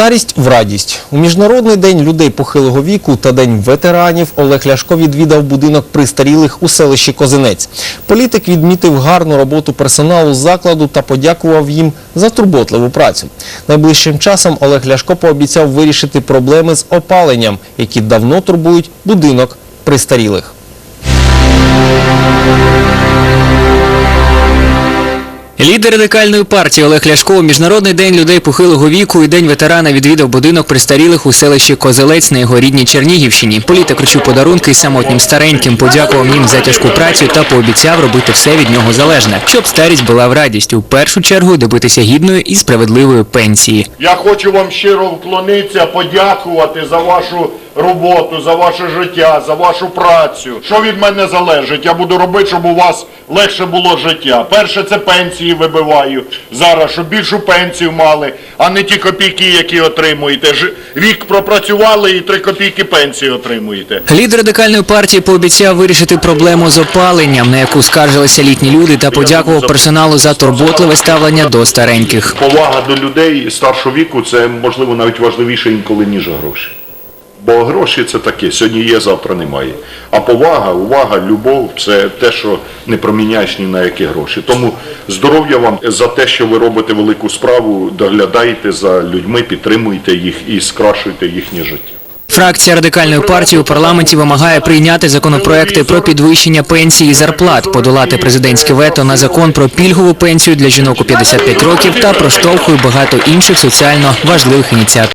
Старість в радість. У Міжнародний день людей похилого віку та День ветеранів Олег Ляшко відвідав будинок престарілих у селищі Козинець. Політик відмітив гарну роботу персоналу закладу та подякував їм за турботливу працю. Найближчим часом Олег Ляшко пообіцяв вирішити проблеми з опаленням, які давно турбують будинок престарілих. Лідер радикальної партії Олег Ляшко у Міжнародний день людей похилого віку і День ветерана відвідав будинок престарілих у селищі Козелець на його рідній Чернігівщині. Політик вручив подарунки самотнім стареньким, подякував їм за тяжку працю та пообіцяв робити все від нього залежне, щоб старість була в радість. У першу чергу добитися гідної і справедливої пенсії. Я хочу вам щиро вклонитися, подякувати за вашу роботу, за ваше життя, за вашу працю. Що від мене залежить? Я буду робити, щоб у вас легше було життя. Перше, це пенсії вибиваю зараз, щоб більшу пенсію мали, а не ті копійки, які отримуєте. Ж- Рік пропрацювали і три копійки пенсії отримуєте. Лідер радикальної партії пообіцяв вирішити проблему з опаленням, на яку скаржилися літні люди, та подякував персоналу за турботливе ставлення до стареньких. Повага до людей старшого віку це можливо навіть важливіше інколи, ніж гроші. Бо гроші це таке, сьогодні є, завтра немає. А повага, увага, любов це те, що не проміняєш ні на які гроші. Тому здоров'я вам за те, що ви робите велику справу, доглядаєте за людьми, підтримуєте їх і скрашуєте їхнє життя. Фракція радикальної партії у парламенті вимагає прийняти законопроекти про підвищення пенсій і зарплат, подолати президентське вето на закон про пільгову пенсію для жінок у 55 років та проштовхує багато інших соціально важливих ініціатив.